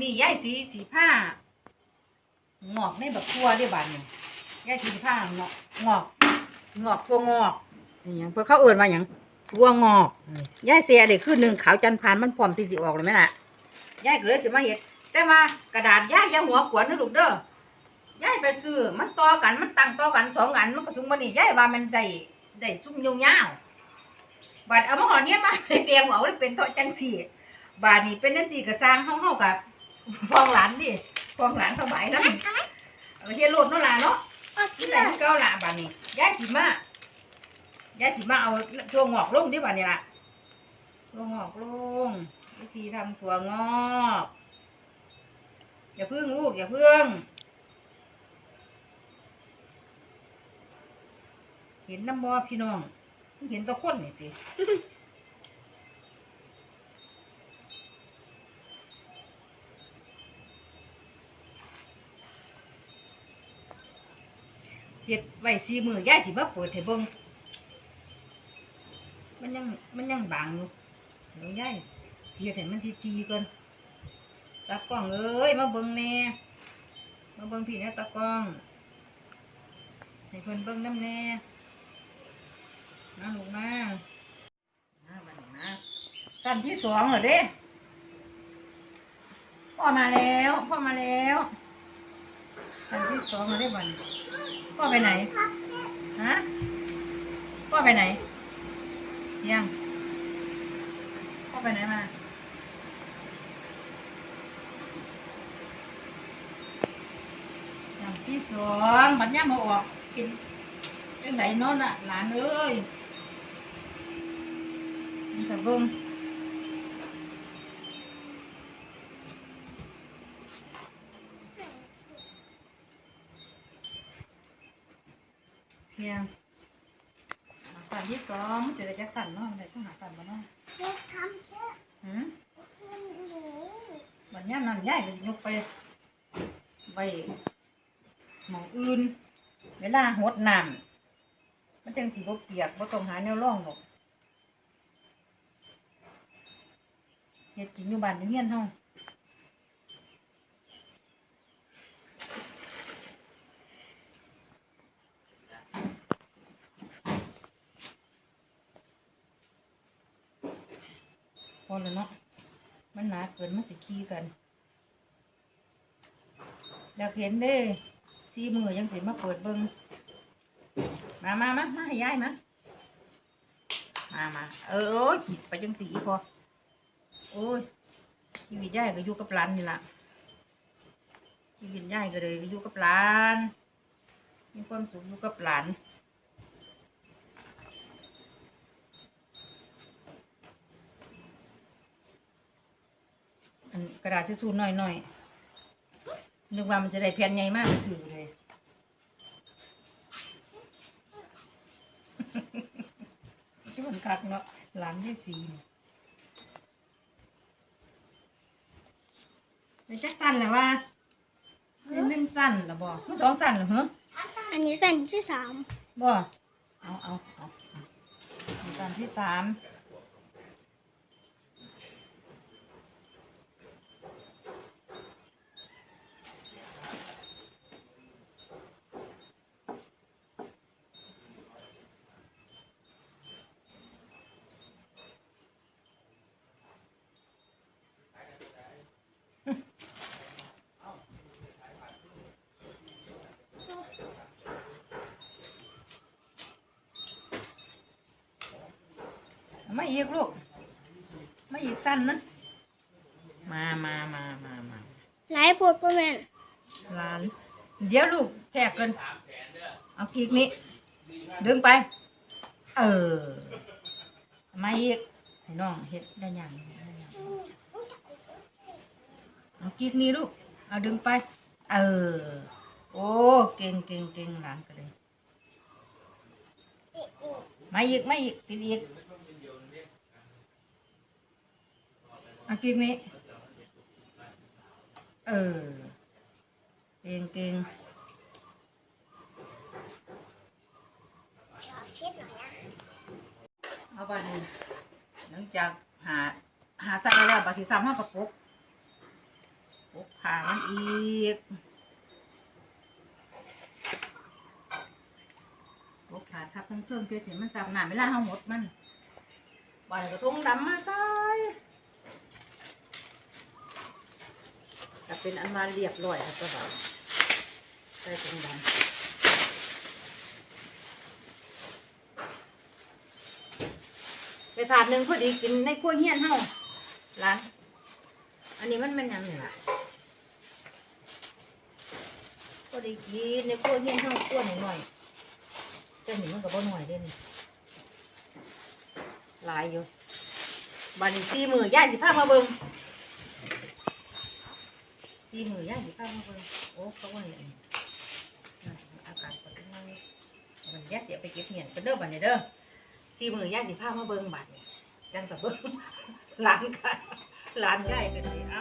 วันนี้ยายสีสีผ้างอกในแบบทั่วได้บานนี่ยายสีผ้างอกงอกงอกตัวงอกอหย่างเพื่อเขาเอื่นมาอย่างตัวงอกยายเสียเด็กขึ้นหนึ่งขาวจันทร์พานมันพร้อมที่สิออกเลยไหมล่ะยายก็เลยสิมาเห็ดแต่ว่ากระดาษยายอย่าหัวขวนนะลูกเด้อยายไปซื้อมันต่อกันมันตั้งต่อกันสองอันมันก็สูงมานี่ยายว่ามันได้ได้ซุ้มยาวๆบัดเอามาหอเนี้ยมาเตียงเอาเลยเป็นเท่าจังสี่บาดนี้เป็นจังสี่ก็สร้างห้องเฮากับ ฟองหลานดิฟองหลานสบายนะเอาเฮ็ดโลดเนาะล่ะเนาะที่ไหนมันเก่าล่ะบาดนี้ยายสิมายายสิมาเอาตัวงอกลงดิบาดนี้ล่ะตัวงอกลงวิธีทำถั่วงอกอย่าพึ่งลูกอย่าพึ่งเห็นน้ำบอพี่น้อง เห็นแตะคนนี่ติ เฮ็ดไว้สี่มือยายสิมาเปิดให้เบิ่งมันยังมันยังบางอยู่เดี๋ยวยายสิเฮ็ดให้มันทีๆก่อนตากล้องเอ้ยมาเบิ่งแน่มาเบิ่งพี่น่ตากล้องให้เพิ่นเบิ่งน้ำแน่มาลูกมามาบัดนี้นะขั้นที่สองเหรอเด้พ่อมาแล้วพ่อมาแล้วขั้นที่สองเหรอเด้บัดนี้ พ่อไปไหน ฮะ พ่อไปไหน ยัง พ่อไปไหนมาอย่างที่สองบัดย่ามาออกกินจังไหนโนอนน่ะ หลานเอ้ยนี่แต่เบิ่ง เพียงสั่นที่สองมันจะได้จักสั่นเนาะได้ต้องหาสั่นมาเนาะหืมบัดยามนั้นยายก็สิยกไปไว้หมองอื่น เวลาหดน้ำมันจังสิบ่เปียกบ่ต้องหาแนวร่องหรอกเฮ็ดกินอยู่บ้านอยู่เฮียนเฮา อแล้วเนาะมันหนาเกินมันสิขี้กันอยากเห็นเด้ซีมือยังสิมาเปิดเบิงมามามามาให้ยายมามามาเออโอ้ยจิไปจังสีพอโอ้ยชีวิตยายก็อยู่กับหลานนี่ล่ะชีวิตยายก็เลยอยู่กับหลานมีความสุขอยู่กับหลาน กระดาษทิชชู่น้อยๆอยนึกว่ามันจะได้แผ่นใหญ่มากสื่อเลยที่มันคักเนาะหลานได้สีนี่เป็นจักสั้นแหละว่าเป็นหนึ่งสั้นหรอบ่มันสองสั้นเหรอเหรออันนี้สั้นที่สามบ่เอาเอาเอาเอาสั้นที่สาม มาอีกลูก มาอีกสั้นนะ มามามามามาหลายปวดประมาณหลาน เดี๋ยวลูกแทกเกิน เอากีกนี้ ดึงไป เออ มาอีกให้น้องเฮ็ดได้ยังได้ยังเอากีกนี้ลูก เอาดึงไป เออ โอ้ เก่งเก่งเก่งหลานก็เลยมาอีกมาอีกติดอีกเอากีกนี้เออ เก่งเก่งเช็ดหน่อยนะเอาไปนี่หลังจากหา หาใส่แล้วบาสิซ้ำห้ากระปุกปกผ่ามันอีกปกผ่าทับเพิ่มๆเพื่อสิมันสับหนาเวลาเฮาหมดมันบ่อนกระทงดำมาใส่ ก็เป็นอันมาเรียบร้อยแล้วก็แบบใส่ตรงดำไปถาดหนึ่งพอดีกินในครัวเฮียนเฮาล้างอันนี้มันเป็นยังนี่ล่ะพอดีกินในครัวเฮียนเฮาครัวหน่อยๆแต่นี่มันก็บ่หน่อยเด้นี่หลายอยู่บันี้สี่มือย่ายสิพามาเบิ่ง สี่มือย่ายสิพามาเบิ่งโอ้เขาว่าอย่างนี้น่ะอากาศก็เป็นไงมันย่ายสิเอาไปเก็บเหียนกันเด้อบันี้เด้อสี่มือย่ายสิพามาเบิ้งบัดนี้จังกับเบิ้งหลานกันหลานย่ายกันสิเอ้า